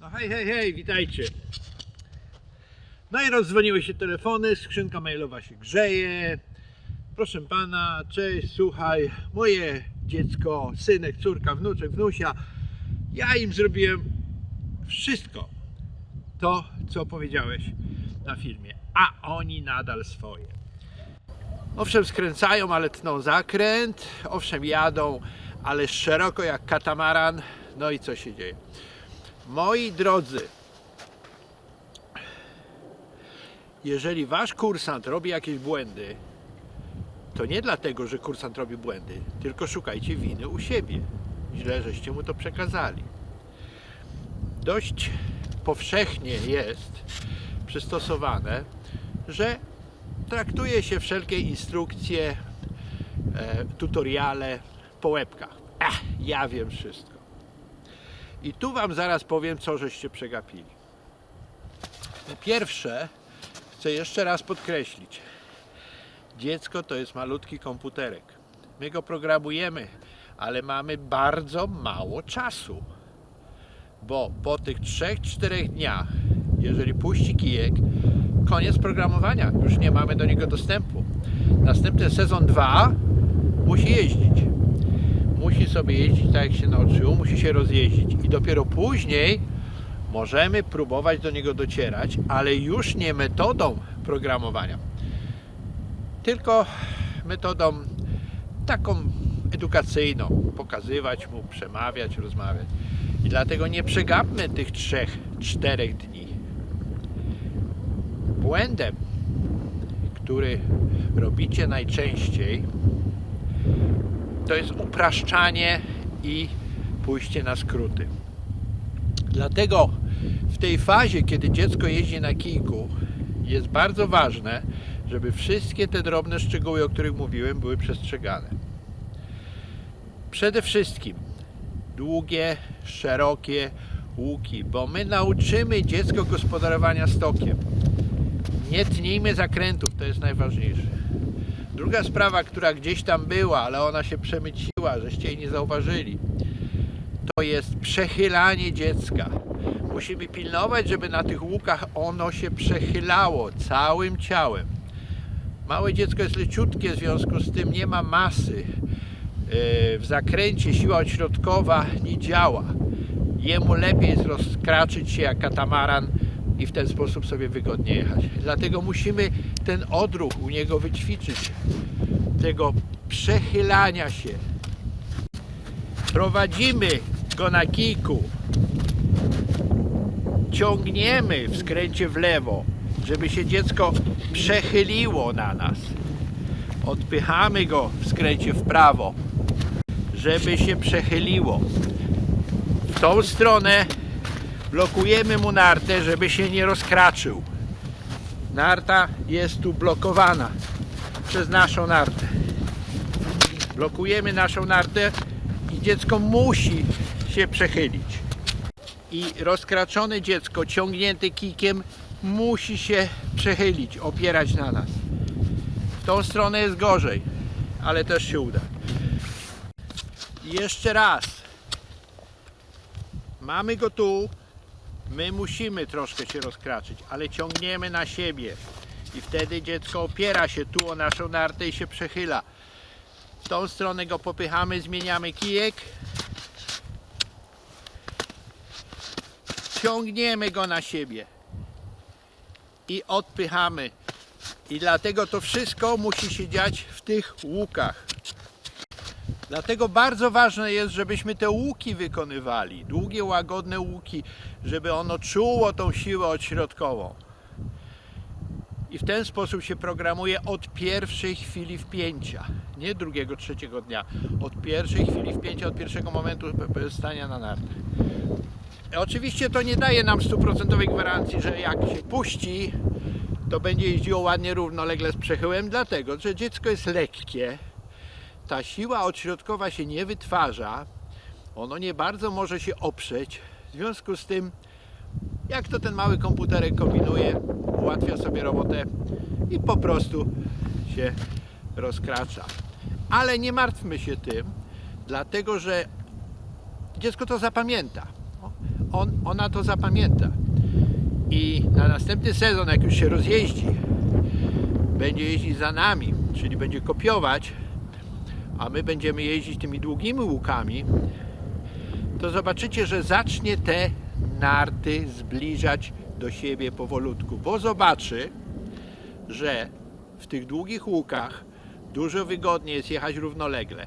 No hej, hej, hej, witajcie. No i rozdzwoniły się telefony, skrzynka mailowa się grzeje. Proszę pana, cześć, słuchaj, moje dziecko, synek, córka, wnuczek, wnusia, ja im zrobiłem wszystko to, co powiedziałeś na filmie, a oni nadal swoje. Owszem, skręcają, ale tną zakręt, owszem, jadą, ale szeroko jak katamaran. No i co się dzieje? Moi drodzy, jeżeli wasz kursant robi jakieś błędy, to nie dlatego, że kursant robi błędy, tylko szukajcie winy u siebie. Źle, żeście mu to przekazali. Dość powszechnie jest przystosowane, że traktuje się wszelkie instrukcje, e, tutoriale po łebkach. Ech, ja wiem wszystko. I tu Wam zaraz powiem, co żeście przegapili. Po pierwsze, chcę jeszcze raz podkreślić. Dziecko to jest malutki komputerek. My go programujemy, ale mamy bardzo mało czasu. Bo po tych 3-4 dniach, jeżeli puści kijek, koniec programowania. Już nie mamy do niego dostępu. Następny sezon 2 musi jeździć musi sobie jeździć tak jak się nauczył, musi się rozjeździć i dopiero później możemy próbować do niego docierać, ale już nie metodą programowania, tylko metodą taką edukacyjną, pokazywać mu, przemawiać, rozmawiać. I dlatego nie przegapmy tych trzech, czterech dni. Błędem, który robicie najczęściej, to jest upraszczanie i pójście na skróty. Dlatego w tej fazie, kiedy dziecko jeździ na kijku, jest bardzo ważne, żeby wszystkie te drobne szczegóły, o których mówiłem, były przestrzegane. Przede wszystkim długie, szerokie łuki, bo my nauczymy dziecko gospodarowania stokiem. Nie tnijmy zakrętów, to jest najważniejsze. Druga sprawa, która gdzieś tam była, ale ona się przemyciła, żeście jej nie zauważyli, to jest przechylanie dziecka. Musimy pilnować, żeby na tych łukach ono się przechylało całym ciałem. Małe dziecko jest leciutkie, w związku z tym nie ma masy. Yy, W zakręcie siła odśrodkowa nie działa. Jemu lepiej jest rozkraczyć się jak katamaran i w ten sposób sobie wygodnie jechać. Dlatego musimy ten odruch u niego wyćwiczyć, tego przechylania się. Prowadzimy go na kijku, ciągniemy w skręcie w lewo, żeby się dziecko przechyliło na nas. Odpychamy go w skręcie w prawo, żeby się przechyliło. W tą stronę blokujemy mu nartę, żeby się nie rozkraczył. Narta jest tu blokowana przez naszą nartę. Blokujemy naszą nartę i dziecko musi się przechylić. I rozkraczone dziecko ciągnięte kikiem musi się przechylić, opierać na nas. W tą stronę jest gorzej, ale też się uda. I jeszcze raz. Mamy go tu, My musimy troszkę się rozkraczyć, ale ciągniemy na siebie i wtedy dziecko opiera się tu o naszą nartę i się przechyla. W tą stronę go popychamy, zmieniamy kijek. Ciągniemy go na siebie i odpychamy. I dlatego to wszystko musi się dziać w tych łukach. Dlatego bardzo ważne jest, żebyśmy te łuki wykonywali, długie, łagodne łuki, żeby ono czuło tą siłę odśrodkową. I w ten sposób się programuje od pierwszej chwili wpięcia, nie drugiego, trzeciego dnia, od pierwszej chwili wpięcia, od pierwszego momentu stania na nartach. Oczywiście to nie daje nam stuprocentowej gwarancji, że jak się puści, to będzie jeździło ładnie równolegle z przechyłem, dlatego że dziecko jest lekkie, ta siła odśrodkowa się nie wytwarza, ono nie bardzo może się oprzeć. W związku z tym, jak to ten mały komputerek kombinuje, ułatwia sobie robotę i po prostu się rozkracza. Ale nie martwmy się tym, dlatego że dziecko to zapamięta. On, ona to zapamięta. I na następny sezon, jak już się rozjeździ, będzie jeździć za nami, czyli będzie kopiować, a my będziemy jeździć tymi długimi łukami, to zobaczycie, że zacznie te narty zbliżać do siebie powolutku, bo zobaczy, że w tych długich łukach dużo wygodniej jest jechać równolegle.